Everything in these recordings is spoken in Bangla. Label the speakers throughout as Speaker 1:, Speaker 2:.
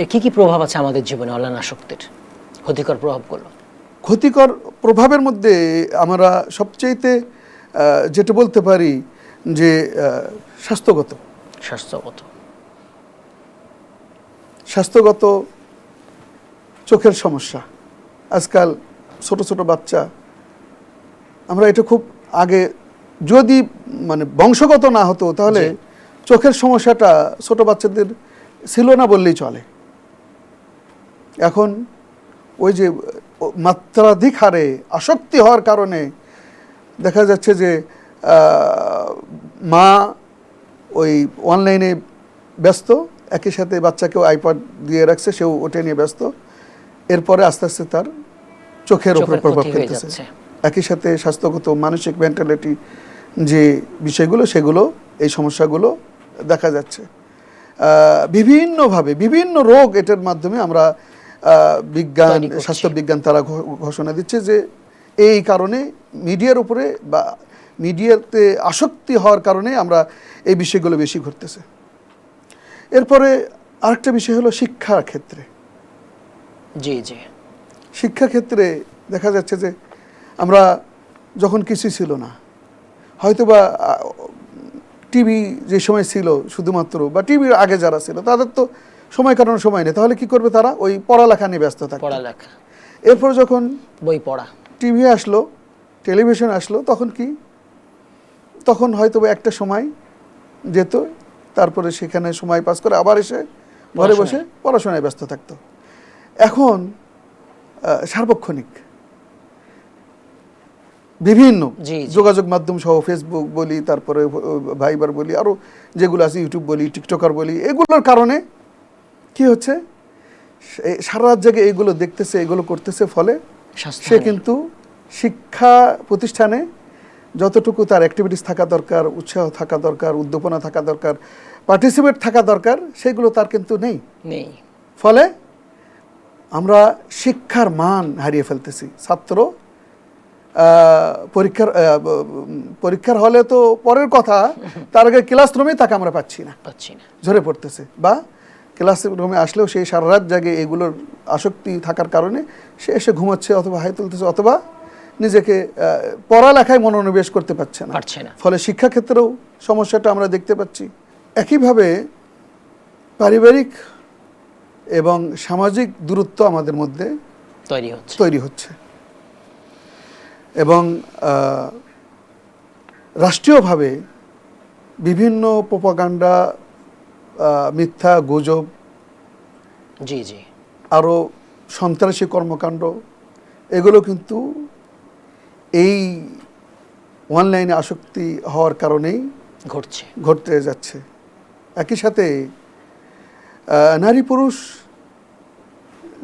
Speaker 1: এর কি কি প্রভাব আছে আমাদের জীবনে অনলাইন আসক্তির? ক্ষতিকর প্রভাবগুলো?
Speaker 2: ক্ষতিকর প্রভাবের মধ্যে আমরা সবচেয়েতে যেটা বলতে পারি যে স্বাস্থ্যগত।
Speaker 1: স্বাস্থ্যগত।
Speaker 2: স্বাস্থ্যগত চোখের সমস্যা। আজকাল ছোট ছোট বাচ্চা আমরা এটা খুব আগে যদি মানে বংশগত না হতো তাহলে চোখের সমস্যাটা ছোট বাচ্চাদের ছিল না বললেই চলে। এখন ওই যে মাত্রাধিক হারে আসক্তি হওয়ার কারণে দেখা যাচ্ছে যে মা ওই অনলাইনে ব্যস্ত একই সাথে বাচ্চাকেও আইপড দিয়ে রাখছে সেও ওটা নিয়ে ব্যস্ত। এরপরে আস্তে আস্তে তার চোখের
Speaker 1: চোখের
Speaker 2: প্রভাব ফেলতেছে। একই সাথে স্বাস্থ্যগত মানসিক মেন্টালিটি যে বিষয়গুলো সেগুলো এই সমস্যাগুলো দেখা যাচ্ছে। বিভিন্নভাবে বিভিন্ন রোগ এটার মাধ্যমে আমরা বিজ্ঞান
Speaker 1: তৈরি
Speaker 2: স্বাস্থ্য বিজ্ঞান তারা ঘোষণা দিচ্ছে যে এই কারণে মিডিয়ার উপরে বা মিডিয়াতে আসক্তি হওয়ার কারণে আমরা এই বিষয়গুলো বেশি ঘটতেছে এরপরে আরেকটা বিষয় হলো শিক্ষার ক্ষেত্রে।
Speaker 1: জি জি।
Speaker 2: শিক্ষাক্ষেত্রে দেখা যাচ্ছে যে আমরা যখন কিছু ছিল না হয়তোবা টিভি যে সময় ছিল শুধুমাত্র বা টিভির আগে যারা ছিল তাদের তো সময় কাটানোর সময় নেই তাহলে কি করবে তারা? ওই পড়ালেখা নিয়ে ব্যস্ত থাকে
Speaker 1: পড়ালেখা।
Speaker 2: এরপর যখন
Speaker 1: বই পড়া।
Speaker 2: টিভি আসলো টেলিভিশন আসলো তখন কি? তখন হয়তো একটা সময় যেত তারপরে সেখানে সময় পাস করে আবার এসে ঘরে বসে পড়াশোনায়। ব্যস্ত থাকতো। এখন সার্বক্ষণিক। বিভিন্ন। যোগাযোগ মাধ্যম সহ ফেসবুক বলি তারপরে ভাইবার বলি আরও যেগুলো আছে ইউটিউব বলি টিকটকার বলি এগুলোর কারণে কি হচ্ছে? সারা রাত জেগে এগুলো দেখতেছে এগুলো করতেছে ফলে সে কিন্তু শিক্ষা প্রতিষ্ঠানে যতটুকু তার অ্যাক্টিভিটিস থাকা দরকার উৎসাহ থাকা দরকার উদ্দীপনা থাকা দরকার পার্টিসিপেট থাকা দরকার সেগুলো তার কিন্তু নেই।
Speaker 1: নেই।
Speaker 2: ফলে আমরা শিক্ষার মান হারিয়ে ফেলতেছি। ছাত্র পরীক্ষার পরীক্ষার হলে তো পরের কথা তার আগে ক্লাসরুমেই তাকে আমরা পাচ্ছি না।
Speaker 1: পাচ্ছি না।
Speaker 2: ঝরে পড়তেছে। বা ক্লাসরুমে আসলেও সেই সারা রাত জাগে এগুলোর আসক্তি থাকার কারণে সে এসে ঘুমাচ্ছে অথবা হাই তুলতেছে অথবা নিজেকে পড়ালেখায় মনোনিবেশ করতে পারছে না। ফলে শিক্ষাক্ষেত্রেও সমস্যাটা আমরা দেখতে পাচ্ছি। একইভাবে পারিবারিক এবং সামাজিক দূরত্ব আমাদের মধ্যে
Speaker 1: তৈরি হচ্ছে।
Speaker 2: তৈরি হচ্ছে। এবং রাষ্ট্রীয়ভাবে বিভিন্ন প্রোপাগান্ডা আহ, মিথ্যা গুজব
Speaker 1: জি জি।
Speaker 2: আরও সন্ত্রাসী কর্মকাণ্ড এগুলো কিন্তু এই অনলাইনে আসক্তি হওয়ার কারণেই
Speaker 1: ঘটছে।
Speaker 2: ঘটতে যাচ্ছে। একই সাথে নারী পুরুষ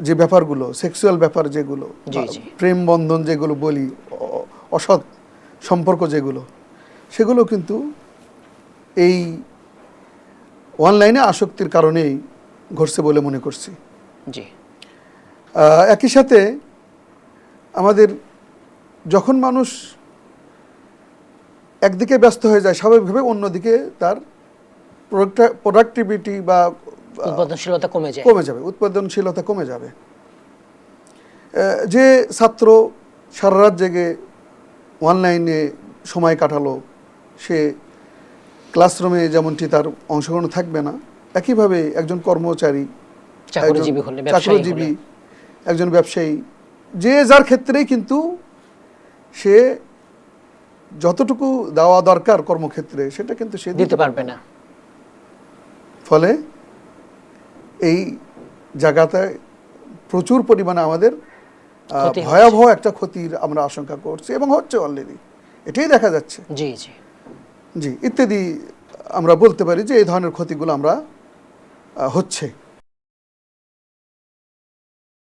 Speaker 2: যে ব্যাপারগুলো সেক্সুয়াল ব্যাপার যেগুলো। প্রেম বন্ধন যেগুলো বলি অসৎ সম্পর্ক যেগুলো সেগুলো কিন্তু এই অনলাইনে আসক্তির কারণেই ঘটছে বলে মনে করছি।
Speaker 1: জি।
Speaker 2: একই সাথে আমাদের যখন মানুষ একদিকে ব্যস্ত হয়ে যায় স্বাভাবিকভাবে অন্যদিকে তার প্রোডাক্টিভিটি বা
Speaker 1: উৎপাদনশীলতা কমে যায়।
Speaker 2: কমে যাবে উৎপাদনশীলতা কমে যাবে। যে ছাত্র সারা রাত জেগে অনলাইনে সময় কাটালো সে ক্লাসরুমে যেমনটি তার অংশগ্রহণ থাকবে না একইভাবে একজন কর্মচারী
Speaker 1: চাকরিজীবী
Speaker 2: একজন
Speaker 1: ব্যবসায়ী
Speaker 2: যে যার ক্ষেত্রেই কিন্তু সে যতটুকু দেওয়া দরকার কর্মক্ষেত্রে সেটা কিন্তু সে
Speaker 1: দিতে পারবে না।
Speaker 2: ফলে এই জায়গাতে প্রচুর পরিমাণে আমাদের ভয়াবহ একটা ক্ষতির আমরা আশঙ্কা করছি এবং হচ্ছে অলরেডি এটাই দেখা যাচ্ছে।
Speaker 1: জি জি।
Speaker 2: জি ইত্যাদি আমরা বলতে পারি যে এই ধরনের ক্ষতিগুলো আমরা হচ্ছে।